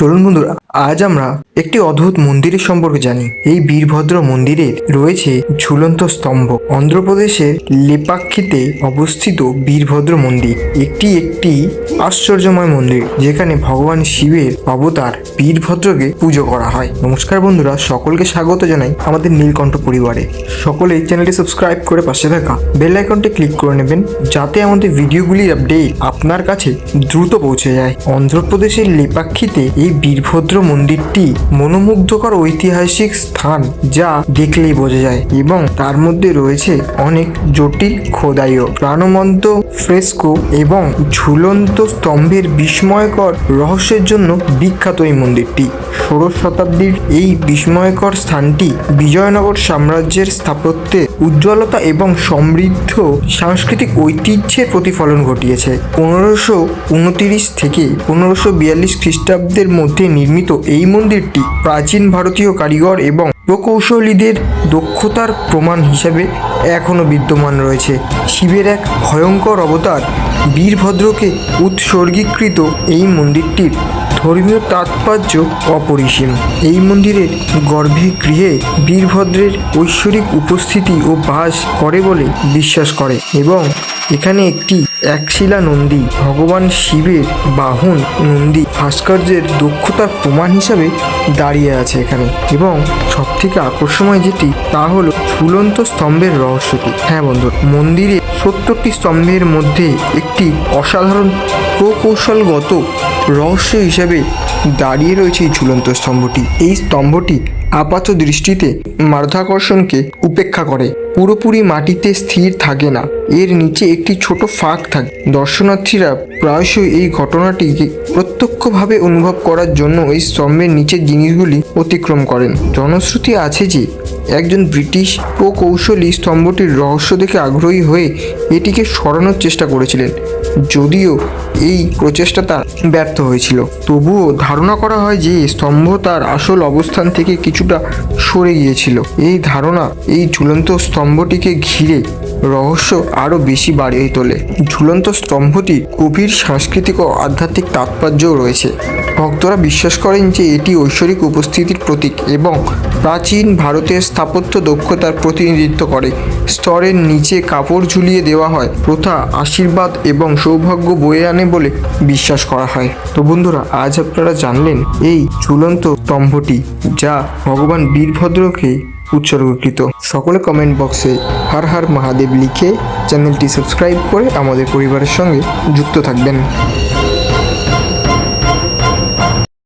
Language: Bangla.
চলুন বন্ধুরা, আজ আমরা একটি অদ্ভুত মন্দিরের সম্পর্কে জানি। এই বীরভদ্র মন্দিরের রয়েছে ঝুলন্ত স্তম্ভ। অন্ধ্রপ্রদেশের লেপাক্ষিতে অবস্থিত বীরভদ্র মন্দির। একটি একটি আশ্চর্যময় মন্দির, যেখানে ভগবান শিবের অবতার বীরভদ্রকে পুজো করা হয়। নমস্কার বন্ধুরা, সকলকে স্বাগত জানাই আমাদের নীলকণ্ঠ পরিবারে। সকলে চ্যানেলটি সাবস্ক্রাইব করে পাশে থাকা বেল আইকনটি ক্লিক করে নেবেন, যাতে আমাদের ভিডিওগুলির আপডেট আপনার কাছে দ্রুত পৌঁছে যায়। অন্ধ্রপ্রদেশের লেপাক্ষিতে এই বীরভদ্র মন্দিরটি মনোমুগ্ধকর ঐতিহাসিক স্থান যা দেখলেই বোঝা যায় এবং তার মধ্যে রয়েছে অনেক জটিল খোদাইও প্রাণমন্ত ফ্রেস্কো এবং ঝুলন্ত স্তম্ভের বিস্ময়কর রহস্যের জন্য বিখ্যাত এই মন্দিরটি। ষোড়শ শতাব্দীর এই বিস্ময়কর স্থানটি বিজয়নগর সাম্রাজ্যের স্থাপত্যে উজ্জ্বলতা এবং সমৃদ্ধ সাংস্কৃতিক ঐতিহ্যের প্রতিফলন ঘটিয়েছে। পনেরোশো উনতিরিশ থেকে পনেরোশো বিয়াল্লিশ খ্রিস্টাব্দের মধ্যে নির্মিত এই মন্দিরটি প্রাচীন ভারতীয় কারিগর এবং প্রকৌশলীদের দক্ষতার প্রমাণ হিসাবে এখনও বিদ্যমান রয়েছে। শিবের এক ভয়ঙ্কর অবতার বীরভদ্রকে উৎসর্গীকৃত এই মন্দিরটির ধর্মীয় তাৎপর্য অপরিসীম। এই মন্দিরের গর্ভে গৃহে বীরভদ্রের ঐশ্বরিক উপস্থিতি ও বাস করে বলে বিশ্বাস করে এবং এখানে একটি একশিলা নন্দী, ভগবান শিবের বাহন নন্দী ভাস্কর্যের দক্ষতার প্রমাণ হিসাবে দাঁড়িয়ে আছে এখানে। এবং সব থেকে আকর্ষণীয় যেটি, তা হলো ঝুলন্ত স্তম্ভের রহস্যটি। হ্যাঁ বন্ধু, মন্দিরে সত্তরটি স্তম্ভের মধ্যে একটি অসাধারণ প্রকৌশলগত রহস্য হিসেবে দাঁড়িয়ে রয়েছে এই ঝুলন্ত স্তম্ভটি। এই স্তম্ভটি আপাত দৃষ্টিতে মাধ্যাকর্ষণকে উপেক্ষা করে। পুরোপুরি মাটিতে স্থির থাকে না। এর নিচে একটি ছোট ফাঁক থাকে। দর্শনার্থীরা প্রায়শই এই ঘটনাটিকে প্রত্যক্ষভাবে অনুভব করার জন্য এই স্তম্ভের নিচের জিনিসগুলি অতিক্রম করেন। জনশ্রুতি আছে যে একজন ব্রিটিশ প্রকৌশলী স্তম্ভটির রহস্য দেখে আগ্রহী হয়ে এটিকে সরানোর চেষ্টা করেছিলেন। যদিও এই প্রচেষ্টা তার ব্যর্থ হয়েছিল। তবুও ধারণা করা হয় যে স্তম্ভ তার আসল অবস্থান থেকে কিছুটা সরে গিয়েছিল। এই ধারণা এই ঝুলন্ত স্তম্ভটিকে ঘিরে রহস্য আরও বেশি বাড়িয়ে তোলে। ঝুলন্ত স্তম্ভটি গভীর সাংস্কৃতিক ও আধ্যাত্মিক তাৎপর্যও রয়েছে। ভক্তরা বিশ্বাস করেন যে এটি ঐশ্বরিক উপস্থিতির প্রতীক এবং প্রাচীন ভারতের স্থাপত্য দক্ষতার প্রতিনিধিত্ব করে। স্তরের নিচে কাপড় ঝুলিয়ে দেওয়া হয়, প্রথা, আশীর্বাদ এবং সৌভাগ্য বয়ে আনে বলে বিশ্বাস করা হয়। তো বন্ধুরা, আজ আপনারা জানলেন এই ঝুলন্ত স্তম্ভটি যা ভগবান বীরভদ্রকে উৎসর্গকৃত। সকলে কমেন্ট বক্সে হর হর মহাদেব লিখে চ্যানেলটি সাবস্ক্রাইব করে আমাদের পরিবারের সঙ্গে যুক্ত থাকবেন।